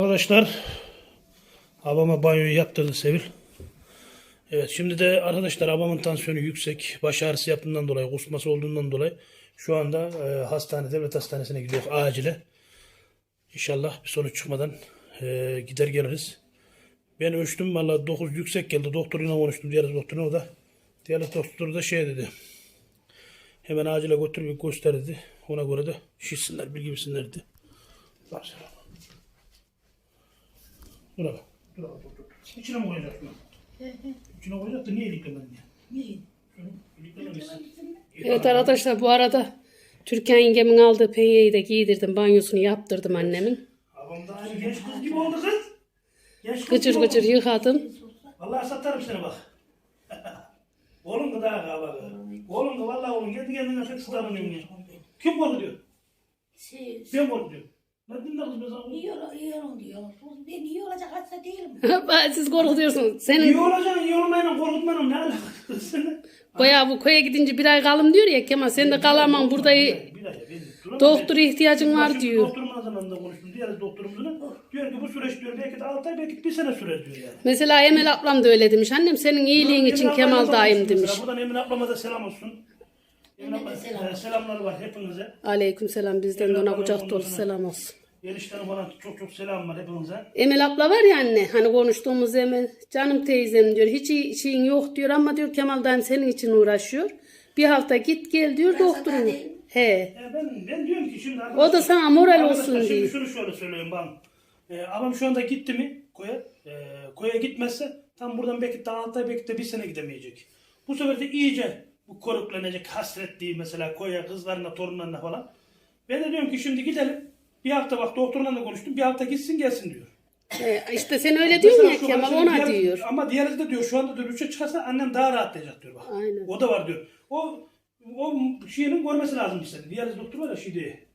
Arkadaşlar babama banyoyu yaptırdı Sevil. Evet şimdi de arkadaşlar babamın tansiyonu yüksek. Baş ağrısı yaptığından dolayı, kusması olduğundan dolayı şu anda e, hastane, devlet hastanesine gidiyor acile. İnşallah bir sonuç çıkmadan e, gider geliriz. Ben ölçtüm valla 9 yüksek geldi. Doktoruyla konuştum diğer doktoruna o da. Diğer doktor da şey dedi. Hemen acile götür bir dedi. Ona göre de şişsinler, bilgi bilsinler dedi. Sen. Dur bak. Dur bak. Dur, dur. İçine mi koyacaksın? İçine koyacak da niye iliklemedin ya? Niye? Evet arkadaşlar bu arada Türkan yengemin aldığı penyeyi de giydirdim. Banyosunu yaptırdım annemin. Babam da aynı genç kız gibi oldu kız. Genç kız Gıcır gıcır oldu. yıkadım. Vallahi satarım seni bak. oğlum da daha kaba. Oğlum da vallahi oğlum kendi kendine pek ya. Kim korkutuyor? Siz Ben korkutuyorum. Ne dinle kız ol, iyi olun diyor. Ben iyi olacak hasta değilim. Siz korkutuyorsunuz. İyi Senin olacaksın, iyi olmayla korkutmanın ne alakası? Bayağı bu köye gidince bir ay kalım diyor ya Kemal sen de kalamam burada Bir dakika, ben duramam. doktora ihtiyacın var şimdi diyor. Doktorumla zamanında konuştum. Diğer doktorumuzla. Diyor ki bu süreç diyor belki de 6 ay belki bir sene sürer diyor yani. Mesela Emel ablam da öyle demiş. Annem senin iyiliğin için Emine Kemal da daim konuştum demiş. mesela. Buradan Emine ablama da selam olsun. Selam. e, selamlar var hepinize. Aleyküm selam bizden de ona kucak dolu selam olsun. Enişten falan çok çok selam var hepinize. Emel abla var ya anne hani konuştuğumuz Emel canım teyzem diyor hiç iyi- şeyin yok diyor ama diyor Kemal dayım senin için uğraşıyor. Bir hafta git gel diyor doktorun. He. E, ben ben diyorum ki şimdi O da sana moral Arkadaşlar, olsun şimdi diye. şunu şöyle söyleyeyim bana. E, adam şu anda gitti mi koya? E, koya gitmezse tam buradan belki daha altı ay belki de bir sene gidemeyecek. Bu sefer de iyice bu koruklanacak hasretliği mesela koya kızlarına torunlarına falan. Ben de diyorum ki şimdi gidelim. Bir hafta bak doktorla da konuştum. Bir hafta gitsin gelsin diyor. He, işte sen öyle diyorsun ya Kemal ona diğer- diyor. Ama diğeri de diyor şu anda diyor 3'e çıkarsa annem daha rahatlayacak diyor bak. Aynen. O da var diyor. O o şeyinin görmesi lazım sene. Diğer doktor var ya şey diye.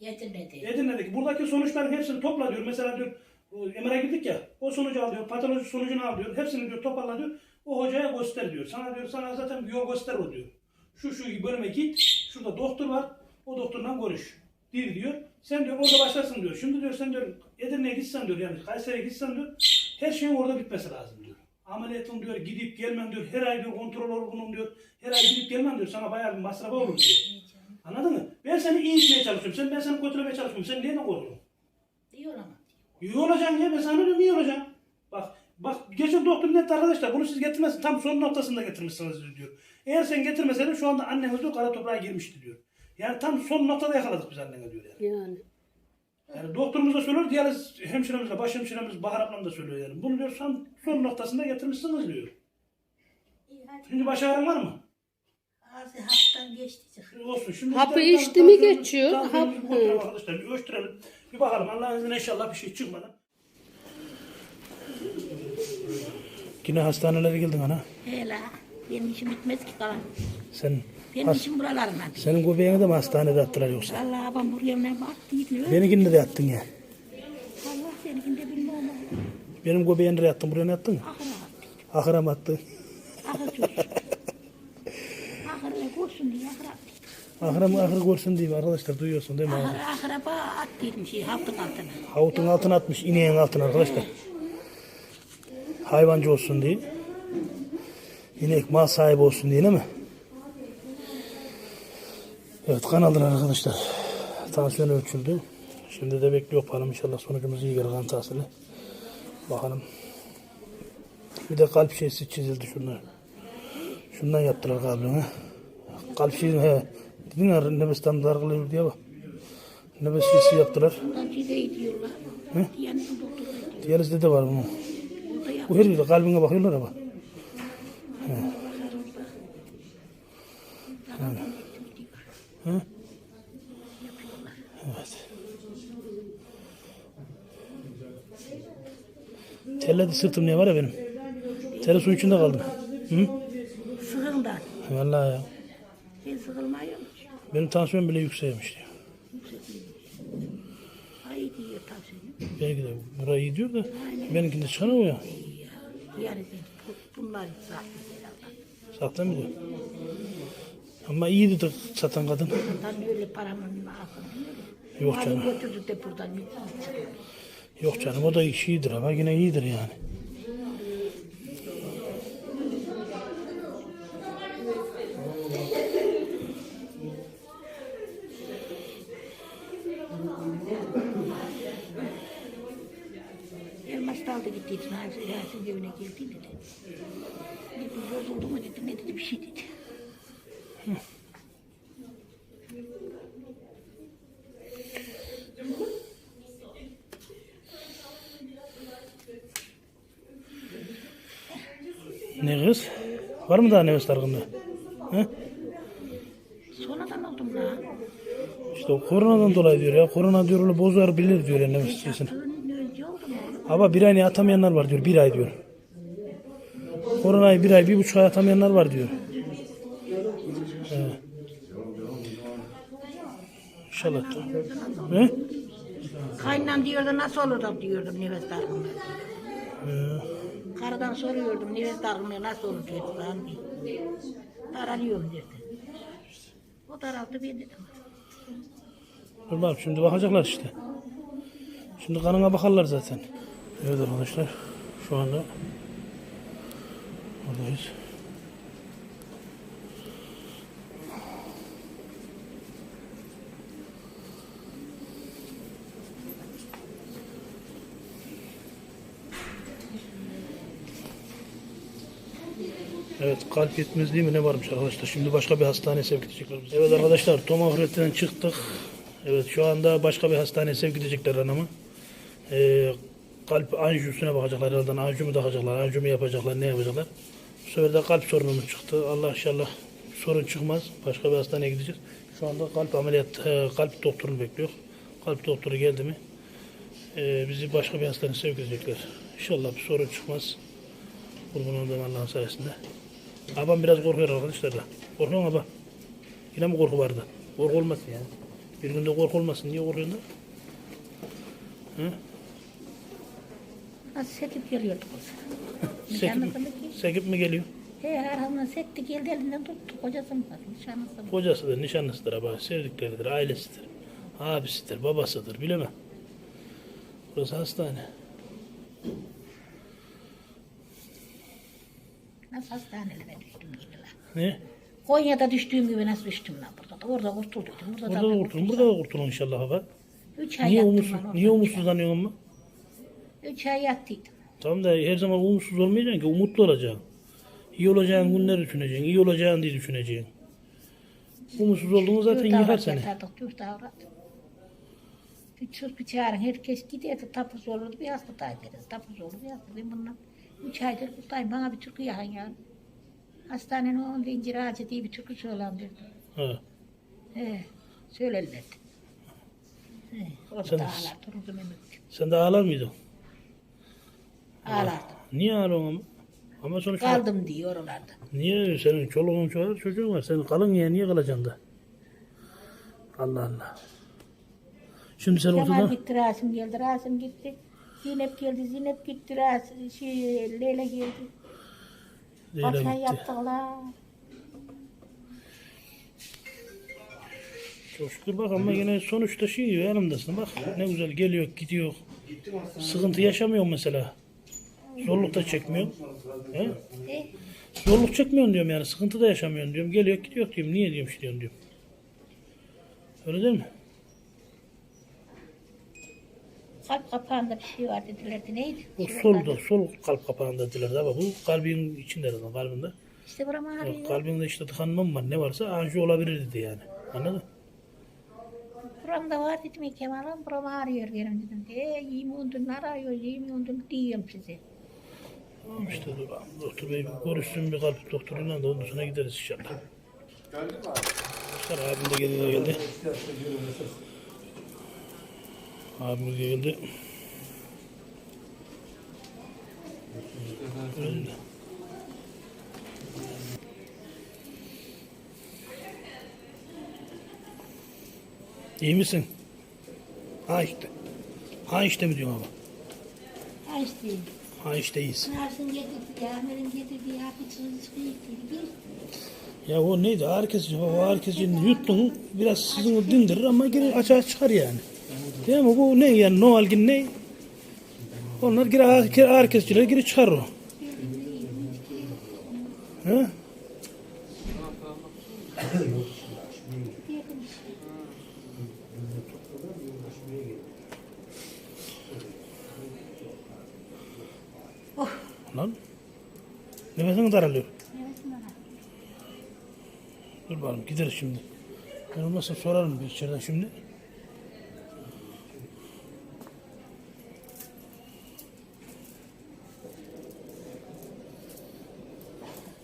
Yetinmedi. Edirne'deki buradaki sonuçların hepsini topla diyor. Mesela diyor o MR'a girdik ya o sonucu al diyor. Patoloji sonucunu al diyor. Hepsini diyor toparla diyor. O hocaya göster diyor. Sana diyor sana zaten bir yol göster o diyor. Şu şu bölüme git. Şurada doktor var. O doktorla görüş. Değil diyor. Sen diyor orada başlasın diyor. Şimdi diyor sen diyor Edirne'ye gitsen diyor yani Kayseri'ye gitsen diyor her şeyin orada bitmesi lazım diyor. Ameliyatın diyor gidip gelmem diyor. Her ay diyor kontrol olgunum diyor. Her ay gidip gelmem diyor. Sana bayağı bir masrafı olur diyor. Anladın mı? Ben seni iyi etmeye çalışıyorum. Sen ben seni kötülemeye çalışıyorum. Sen niye ne korkuyorsun? İyi olamam. İyi olacaksın ya. Ben sana diyorum iyi olacaksın. Bak geçen doktor net arkadaşlar bunu siz getirmezsiniz. Tam son noktasında getirmişsiniz diyor. Eğer sen getirmeseydin şu anda anneniz diyor kara toprağa girmişti diyor. Yani tam son noktada yakaladık biz annene diyor yani. Yani. Yani doktorumuz da söylüyor, diğer hemşiremiz de, baş hemşiremiz Bahar ablam da söylüyor yani. Bunu diyor son, son noktasında getirmişsiniz diyor. İyi hadi. Şimdi baş ağrın var mı? Ağzı haptan geçti. Olsun. Şimdi Hapı içti mi geçiyor, hap- arkadaşlar. Bir ölçtürelim. Bir bakalım. Allah'ın izniyle inşallah bir şey çıkmadan. Yine hastanelere geldin ana. Hele. Benim işim bitmez ki kalan. Sen Benim işim buralarına. senin göbeğini de mi hastanede attılar yoksa? Vallahi ben buraya ne bak gidiyor. Benimkini de yattın ya. Allah seninkini de bilmem ama. Benim göbeğini de yattın. Buraya ne yattın? Ahıra. Ahıra mı attın? Ahır çocuk. Ahırla kursun diye ahıra. Ahıra mı ahır görsün diyeyim arkadaşlar. Duyuyorsun değil mi? abi? Ahıra bağ attıydım şey haptın altına. Havutun altına atmış. ineğin altına arkadaşlar. Hayvancı olsun diye. İnek mal sahibi olsun diye değil mi? Evet kan aldılar arkadaşlar. Tansiyon ölçüldü. Şimdi de bekliyor bakalım inşallah sonucumuz iyi gelir kan tahsili. Bakalım. Bir de kalp şeysi çizildi şunlar. Şundan yaptılar kalbine. Kalp şeysi he. Dedin ya nefes tam dargılıyor diye bak. Nefes şeysi yaptılar. Bundan şey de gidiyorlar. Diğerizde de var bunun. Bu her yerde kalbine bakıyorlar ama. He. He. Evet. Telledi sırtım ne var ya benim. Teri suyun içinde kaldım. Hı? Sığından. Vallahi ya. Ben sıkılmıyorum. Benim tansiyon bile yükselmiş diyor. Belki de burayı iyi diyor da benimkinde çıkan o ya. Yani ben bunlar sahtı herhalde. Diyor? Ama iyiydi de satan kadın. Bundan öyle paramın ağzını. Yok canım. götürdük de buradan bir çıkıyor. Yok canım o da iş iyidir ama yine iyidir yani. Gitti. Yasin, Yasin evine geldi dedi. Dedi bozuldu mu dedi. Ne dedi bir şey dedi. Ne kız? Var mı daha nefes dargınlığı? He? Sonradan oldum lan. İşte koronadan dolayı diyor ya. Korona diyor öyle bozar bilir diyor ya nefes sesini. Önce oldu mu oğlum? Ama bir ay atamayanlar var diyor. Bir ay diyor. Koronayı bir ay, bir buçuk ay atamayanlar var diyor. He. İnşallah. He? Kaynan diyordu nasıl olur da diyordum nefes dargınlığı. Karıdan soruyordum nefes dargınlığı nasıl olur dedi. Ben Aralıyorum dedi. O daraldı ben dedim. Dur bak şimdi bakacaklar işte. Şimdi kanına bakarlar zaten. Evet arkadaşlar. Şu anda buradayız. Evet kalp yetmezliği mi ne varmış arkadaşlar. Şimdi başka bir hastaneye sevk edecekler bizi. Evet arkadaşlar tomografinden çıktık. Evet şu anda başka bir hastaneye sevk edecekler anamı. Ee, kalp anjiyosuna bakacaklar herhalde. Anjiyo mu takacaklar, anjiyo mu yapacaklar, ne yapacaklar. Bu sefer de kalp sorunumuz çıktı. Allah inşallah sorun çıkmaz. Başka bir hastaneye gideceğiz. Şu anda kalp ameliyat, e, kalp doktorunu bekliyor. Kalp doktoru geldi mi e, bizi başka bir hastaneye sevk edecekler. İnşallah bir sorun çıkmaz. Kurban olduğum Allah'ın sayesinde. Abam biraz korkuyor arkadaşlar da. Korkuyor mu abam? Yine mi korku vardı? Korku olmasın yani. Bir günde korku olmasın. Niye korkuyorsun da? Hı? Sekip geliyordu kız. Sekip, sekip mi geliyor? He arkamdan sekti geldi elinden tuttu kocası mı? Nişanlısı mı? Kocasıdır, nişanlısıdır abi. Sevdikleridir, ailesidir. Abisidir, babasıdır. Bilemem. Burası hastane. Nasıl hastanelere düştüm gibi lan. Ne? Konya'da düştüğüm gibi nasıl düştüm lan burada da. Orada kurtuldum. Burada, Burada da kurtulun. Burada da kurtulun inşallah baba. Üç ay Niye yattım umutsuz, lan orada. niye umutsuzlanıyorsun ama? Üç ay yattıydım. Tamam da her zaman umutsuz olmayacaksın ki umutlu olacaksın. İyi olacağın günleri düşüneceksin. iyi olacağın diye düşüneceksin. Umutsuz olduğunu zaten Dört yıkar avrat seni. yatardık, dört avrat. Bir sus bir çağırın. Herkes giderdi. Tapuz olurdu. Bir hasta ederiz. Tapuz olur. Bir hasta. Ben bundan üç aydır buradayım. Bana bir türkü yakın ya. Hastanenin önünde incir ağacı diye bir türkü söylendirdi. Ha. He. Söylerlerdi. He. Orada Sen- ağlar dururdum emekli. Sen de ağlar mıydın? Ağlardım. Niye ağlıyorsun ama? Ama sonuçta Kaldım diye oralarda. niye senin çoluğun çoğun çocuğun var. Senin kalın niye niye kalacaksın da? Allah Allah. Şimdi sen Kemal ortada gitti, Rasim geldi, Rasim gitti. Zeynep geldi, Zeynep gitti, Rasim, şey, Leyla geldi. Leyla Akşam gitti. yaptılar. Çok şükür bak ama yine sonuçta şey yanımdasın bak ne güzel geliyor gidiyor. Sıkıntı yaşamıyor mesela. Zorluk da çekmiyor. He? Zorluk çekmiyorsun diyorum yani sıkıntı da yaşamıyorsun diyorum. Geliyor gidiyor diyorum. Niye diyorum işte diyorum. Öyle değil mi? kalp kapağında bir şey var dedilerdi. Neydi? O solda, sol kalp kapağında dediler ama bu kalbin içinde dedi, kalbinde. İşte buram ağrıyor. Kalbinde işte tıkanma mı var ne varsa anjiyo olabilir dedi yani. Anladın? Buramda var dedim Kemal'im buram ağrıyor benim dedim. E, yiyeyim ondun arıyor, yiyeyim ondun diyorum size. Tamam işte dur. Doktor bey bir görüşsün bir kalp doktoruyla da ondan sonra gideriz inşallah. İşte abim de geldi. geldi. Abimiz de geldi. Öyle. İyi misin? Ha işte. Ha işte mi diyorum ama? Ha işte. Ha işte iyiyiz. Rasim getirdi, ya bir sürü getirdi. Ya o neydi? Kesici. O kesicini yuttun biraz sizin dindirir ama geri açığa çıkar yani. Değil mi? Bu ne yani? Noel gibi ne? Onlar geri kesiciler geri çıkar o. He? Lan. Nefesin daralıyor. Dur bakalım gideriz şimdi. Ben olmazsa sorarım bir içeriden şimdi.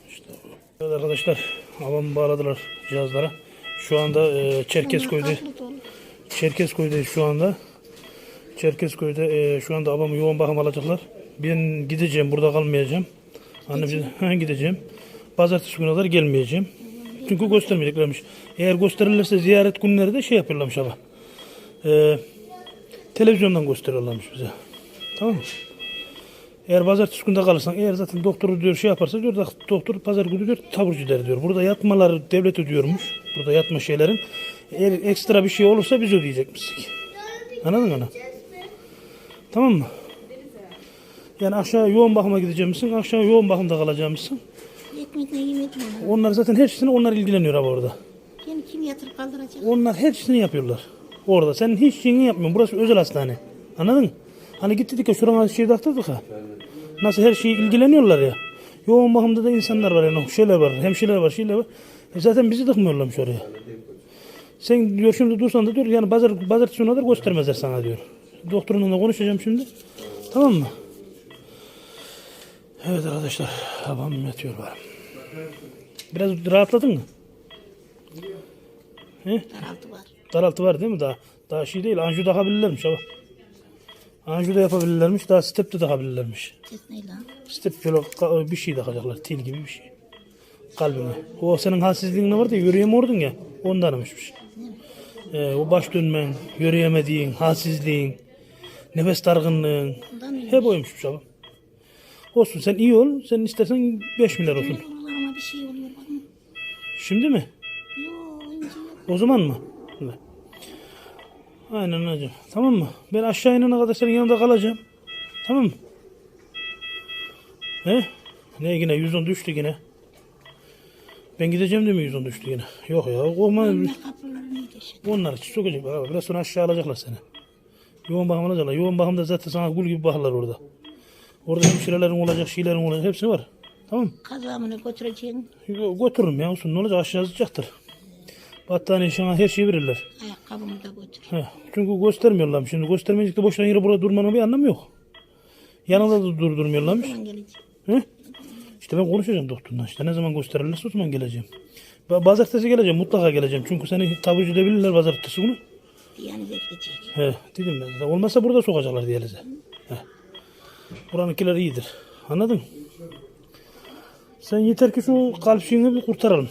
İşte bu. Evet arkadaşlar havamı bağladılar cihazlara. Şu anda e, Çerkezköy'de Çerkezköy'de şu anda. Çerkezköy'de e, şu anda babamı yoğun bakım alacaklar. Ben gideceğim burada kalmayacağım. Annem dedi, "Ha, gideceğim. Pazartesi günü kadar gelmeyeceğim. Çünkü göstermeyeceklermiş. Eğer gösterirlerse ziyaret günleri de şey yapıyorlarmış ama. E, televizyondan gösteriyorlarmış bize. Tamam mı? Eğer pazartesi günde kalırsan, eğer zaten doktoru diyor şey yaparsa diyor da doktor pazar günü diyor taburcu der diyor. Burada yatmaları devlet ödüyormuş. Burada yatma şeylerin. Eğer ekstra bir şey olursa biz ödeyecekmişiz. Anladın mı? Tamam mı? Yani aşağı yoğun bakıma gidecekmişsin, aşağı yoğun bakımda kalacakmışsın. Ekmek ne yemek mi? Onlar zaten her şeyini onlar ilgileniyor abi orada. Beni kim yatırıp kaldıracak? Onlar her şeyini yapıyorlar. Orada. Sen hiç şeyini yapmıyorsun. Burası özel hastane. Anladın mı? Hani gittik ya şurana şey taktırdık ha. Nasıl her şeyi ilgileniyorlar ya. Yoğun bakımda da insanlar var yani. Şeyler var. Hemşireler var. Şeyler var. E zaten bizi tıkmıyorlarmış oraya. Sen diyor şimdi dursan da diyor yani pazar, pazartesi kadar göstermezler sana diyor. Doktorunla konuşacağım şimdi. Tamam mı? Evet arkadaşlar. Babam yatıyor bari. Biraz rahatladın mı? He? Daraltı var. Daraltı var değil mi daha? Daha şey değil. Anju takabilirlermiş ama. Anju da yapabilirlermiş. Daha step de takabilirlermiş. Ses ne lan? Step böyle bir şey takacaklar. Til gibi bir şey. Kalbime. O senin halsizliğin ne vardı ya yürüyemiyordun ya. Ondanmışmış. Ee, o baş dönmen, yürüyemediğin, halsizliğin, nefes dargınlığın. Hep oymuş abi. Olsun sen iyi ol. Sen istersen 5 milyar olsun. Kulağıma bir şey oluyor bakın. Şimdi mi? Yok. O zaman mı? Evet. Aynen hocam. Tamam mı? Ben aşağı inene kadar senin yanında kalacağım. Tamam mı? He? Ne yine 110 düştü yine. Ben gideceğim değil mi 110 düştü yine? Yok ya. İşte. Onlar sokacaklar abi. Biraz sonra aşağı alacaklar seni. Yoğun bakım alacaklar. Yoğun bakımda zaten sana gul gibi bakarlar orada. Orada hemşirelerin olacak, şeylerin olacak. Hepsi var. Tamam mı? Kazağımını götüreceğim. Yo, Götürürüm ya olsun. Ne olacak aşağı sıcaktır. Battaniye şana her şeyi verirler. Ayakkabımı da götür. He, çünkü göstermiyorlar. Şimdi göstermeyecek de boşuna yere burada durmanın bir anlamı yok. Yanında da durdurmuyorlarmış. Hemen geleceğim. He? İşte ben konuşacağım doktorla. İşte ne zaman gösterirlerse o zaman geleceğim. Ben pazartesi geleceğim. Mutlaka geleceğim. Çünkü seni taburcu edebilirler pazartesi günü. Yani bekleyecek. He, dedim ben. Olmazsa burada sokacaklar diyalize. Buranınkiler iyidir. Anladın? Sen yeter ki şu kalp şeyini bir kurtaralım.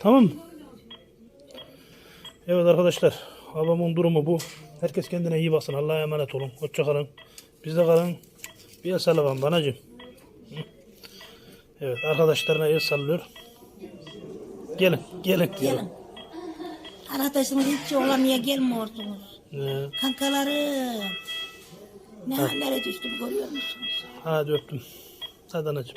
Tamam mı? Evet arkadaşlar. Babamın durumu bu. Herkes kendine iyi baksın. Allah'a emanet olun. Hoşça kalın. Bizde kalın. Bir el sallavan banacım. Evet arkadaşlarına el sallıyor. Gelin. Gelin. Gelin. Arkadaşınız hiç olamaya gelmiyorsunuz. Ee, Kankalarım. Ne hallere düştüm görüyor musunuz? hadi öptüm. Hadi anacığım.